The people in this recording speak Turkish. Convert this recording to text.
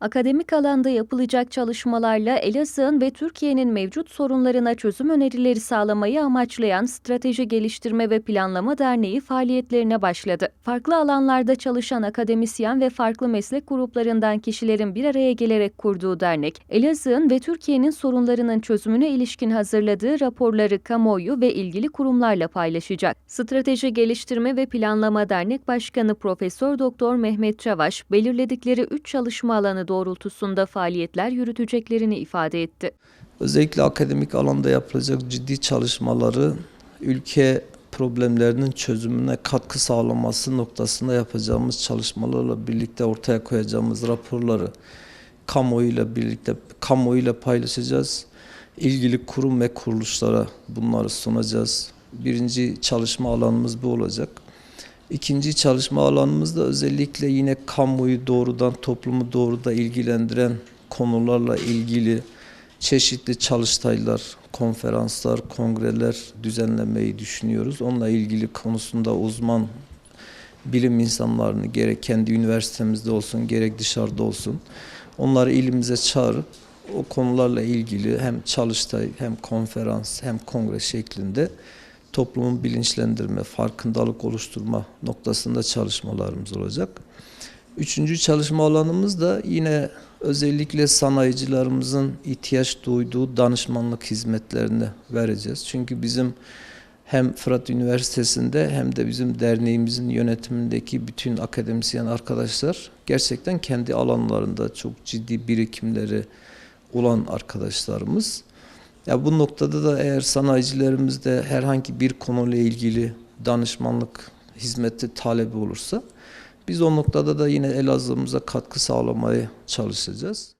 Akademik alanda yapılacak çalışmalarla Elazığ'ın ve Türkiye'nin mevcut sorunlarına çözüm önerileri sağlamayı amaçlayan Strateji Geliştirme ve Planlama Derneği faaliyetlerine başladı. Farklı alanlarda çalışan akademisyen ve farklı meslek gruplarından kişilerin bir araya gelerek kurduğu dernek, Elazığ'ın ve Türkiye'nin sorunlarının çözümüne ilişkin hazırladığı raporları kamuoyu ve ilgili kurumlarla paylaşacak. Strateji Geliştirme ve Planlama Dernek Başkanı Profesör Doktor Mehmet Çavaş, belirledikleri 3 çalışma alanı doğrultusunda faaliyetler yürüteceklerini ifade etti. Özellikle akademik alanda yapılacak ciddi çalışmaları ülke problemlerinin çözümüne katkı sağlaması noktasında yapacağımız çalışmalarla birlikte ortaya koyacağımız raporları kamuoyuyla birlikte kamuoyuyla paylaşacağız. İlgili kurum ve kuruluşlara bunları sunacağız. Birinci çalışma alanımız bu olacak. İkinci çalışma alanımızda özellikle yine kamuoyu doğrudan, toplumu doğrudan ilgilendiren konularla ilgili çeşitli çalıştaylar, konferanslar, kongreler düzenlemeyi düşünüyoruz. Onunla ilgili konusunda uzman bilim insanlarını gerek kendi üniversitemizde olsun gerek dışarıda olsun onları ilimize çağırıp o konularla ilgili hem çalıştay hem konferans hem kongre şeklinde toplumun bilinçlendirme, farkındalık oluşturma noktasında çalışmalarımız olacak. Üçüncü çalışma alanımız da yine özellikle sanayicilerimizin ihtiyaç duyduğu danışmanlık hizmetlerini vereceğiz. Çünkü bizim hem Fırat Üniversitesi'nde hem de bizim derneğimizin yönetimindeki bütün akademisyen arkadaşlar gerçekten kendi alanlarında çok ciddi birikimleri olan arkadaşlarımız. Ya bu noktada da eğer sanayicilerimizde herhangi bir konuyla ilgili danışmanlık hizmeti talebi olursa biz o noktada da yine Elazığ'ımıza katkı sağlamaya çalışacağız.